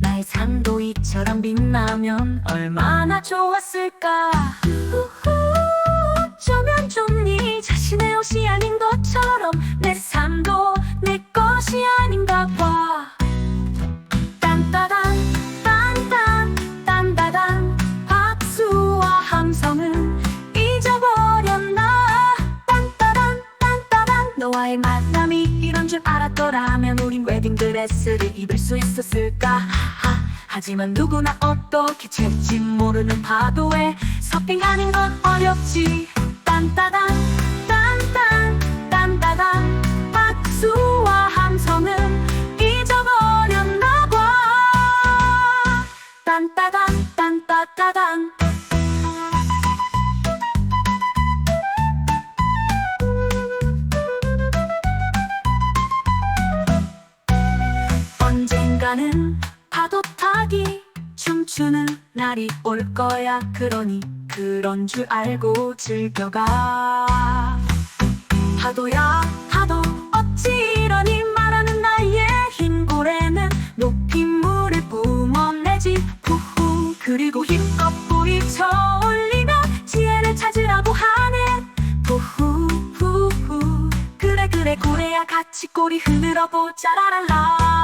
나의 삶도 이처럼 빛나면 얼마나 좋았을까. 우후, 어쩌면 좀네 자신의 옷이 아닌 것처럼 내 삶도 내 것이 아닌가 봐. 딴따단 딴딴 딴따단. 박수와 함성은 너와의 만남이 이런 줄 알았더라면 우린 웨딩드레스를 입을 수 있었을까? 하하. 하지만 누구나 어떻게 칠지 모르는 파도에 서핑하는 건 어렵지. 딴따단 딴딴 딴따단. 박수와 함성은 잊어버렸나 봐. 딴따단 딴따따단 언젠가는 파도 타기 춤추는 날이 올 거야. 그러니 그런 줄 알고 즐겨가. 파도야 파도 어찌 이러니 말하는 나의 흰 고래는 높이 물을 뿜어내지. 후후 그리고 힘껏 뿌리쳐 올리며 지혜를 찾으라고 하네. 후후 후후. 그래 그래 고래야 같이 꼬리 흔들어 보자. 라랄라